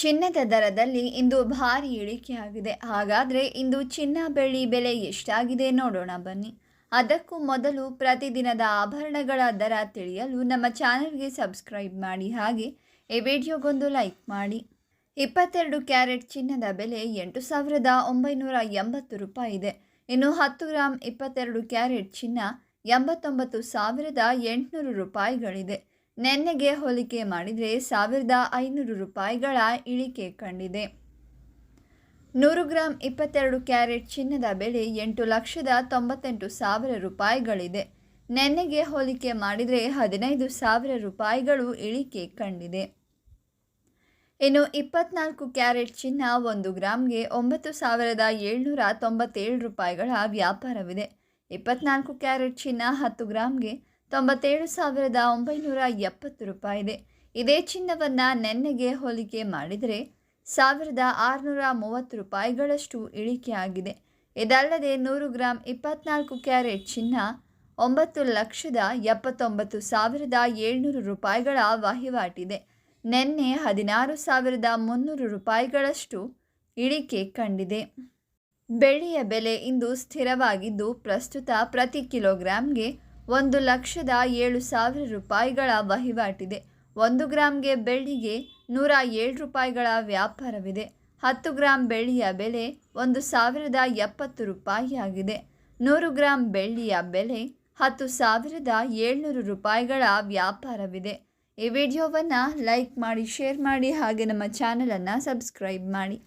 ಚಿನ್ನದ ದರದಲ್ಲಿ ಇಂದು ಭಾರಿ ಇಳಿಕೆಯಾಗಿದೆ. ಹಾಗಾದರೆ ಇಂದು ಚಿನ್ನ ಬೆಳ್ಳಿ ಬೆಲೆ ಎಷ್ಟಾಗಿದೆ ನೋಡೋಣ ಬನ್ನಿ. ಅದಕ್ಕೂ ಮೊದಲು ಪ್ರತಿದಿನದ ಆಭರಣಗಳ ದರ ತಿಳಿಯಲು ನಮ್ಮ ಚಾನಲ್ಗೆ ಸಬ್ಸ್ಕ್ರೈಬ್ ಮಾಡಿ. ಹಾಗೆ ಈ ವಿಡಿಯೋಗೊಂದು ಲೈಕ್ ಮಾಡಿ. ಇಪ್ಪತ್ತೆರಡು ಕ್ಯಾರೆಟ್ ಚಿನ್ನದ ಬೆಲೆ ಎಂಟು ಸಾವಿರದ ಒಂಬೈನೂರ ಎಂಬತ್ತು ರೂಪಾಯಿ ಇದೆ. ಇನ್ನು ಹತ್ತು ಗ್ರಾಮ್ ಇಪ್ಪತ್ತೆರಡು ಕ್ಯಾರೆಟ್ ಚಿನ್ನ ಎಂಬತ್ತೊಂಬತ್ತು ಸಾವಿರದ ಎಂಟುನೂರು ರೂಪಾಯಿಗಳಿದೆ. ನೆನ್ನೆಗೆ ಹೋಲಿಕೆ ಮಾಡಿದರೆ ಸಾವಿರದ ಐನೂರು ರೂಪಾಯಿಗಳ ಇಳಿಕೆ ಕಂಡಿದೆ. ನೂರು ಗ್ರಾಂ ಇಪ್ಪತ್ತೆರಡು ಕ್ಯಾರೆಟ್ ಚಿನ್ನದ ಬೆಲೆ ಎಂಟು ಲಕ್ಷದ ತೊಂಬತ್ತೆಂಟು ಸಾವಿರ ರೂಪಾಯಿಗಳಿದೆ. ನೆನ್ನೆಗೆ ಹೋಲಿಕೆ ಮಾಡಿದರೆ ಹದಿನೈದು ಸಾವಿರ ರೂಪಾಯಿಗಳು ಇಳಿಕೆ ಕಂಡಿದೆ. ಇನ್ನು ಇಪ್ಪತ್ನಾಲ್ಕು ಕ್ಯಾರೆಟ್ ಚಿನ್ನ ಒಂದು ಗ್ರಾಮ್ಗೆ ಒಂಬತ್ತು ಸಾವಿರದ ಏಳ್ನೂರ ತೊಂಬತ್ತೇಳು ರೂಪಾಯಿಗಳ ವ್ಯಾಪಾರವಿದೆ. ಇಪ್ಪತ್ನಾಲ್ಕು ಕ್ಯಾರೆಟ್ ಚಿನ್ನ ಹತ್ತು ಗ್ರಾಮ್ಗೆ ತೊಂಬತ್ತೇಳು ಸಾವಿರದ ಒಂಬೈನೂರ ಎಪ್ಪತ್ತು ರೂಪಾಯಿ ಇದೆ ಇದೇ ಚಿನ್ನವನ್ನು ನೆನ್ನೆಗೆ ಹೋಲಿಕೆ ಮಾಡಿದರೆ ಸಾವಿರದ ಆರುನೂರ ಮೂವತ್ತು ರೂಪಾಯಿಗಳಷ್ಟು ಇಳಿಕೆಯಾಗಿದೆ ಇದಲ್ಲದೆ ನೂರು ಗ್ರಾಂ ಇಪ್ಪತ್ನಾಲ್ಕು ಕ್ಯಾರೆಟ್ ಚಿನ್ನ, ಒಂಬತ್ತು ಲಕ್ಷದ ಎಪ್ಪತ್ತೊಂಬತ್ತು ಸಾವಿರದ ಏಳ್ನೂರು ರೂಪಾಯಿಗಳ ವಹಿವಾಟಿದೆ. ನಿನ್ನೆ ಹದಿನಾರು ಸಾವಿರದ ಮುನ್ನೂರು ರೂಪಾಯಿಗಳಷ್ಟು ಇಳಿಕೆ ಕಂಡಿದೆ. ಬೆಳ್ಳಿಯ ಬೆಲೆ ಇಂದು ಸ್ಥಿರವಾಗಿದ್ದು, ಪ್ರಸ್ತುತ ಪ್ರತಿ ಕಿಲೋಗ್ರಾಂಗೆ ಒಂದು ಲಕ್ಷದ ಏಳು ಸಾವಿರ ರೂಪಾಯಿಗಳ ವಹಿವಾಟಿದೆ. ಒಂದು ಗ್ರಾಮ್ಗೆ ಬೆಳ್ಳಿಗೆ ನೂರ ಏಳು ರೂಪಾಯಿಗಳ ವ್ಯಾಪಾರವಿದೆ. ಹತ್ತು ಗ್ರಾಂ ಬೆಳ್ಳಿಯ ಬೆಲೆ ಒಂದು ಸಾವಿರದ ಎಪ್ಪತ್ತು ರೂಪಾಯಿಯಾಗಿದೆ. ನೂರು ಗ್ರಾಂ ಬೆಳ್ಳಿಯ ಬೆಲೆ ಹತ್ತು ಸಾವಿರದ ಏಳ್ನೂರು ರೂಪಾಯಿಗಳ ವ್ಯಾಪಾರವಿದೆ. ಈ ವಿಡಿಯೋವನ್ನು ಲೈಕ್ ಮಾಡಿ, ಶೇರ್ ಮಾಡಿ, ಹಾಗೆ ನಮ್ಮ ಚಾನಲನ್ನು ಸಬ್ಸ್ಕ್ರೈಬ್ ಮಾಡಿ.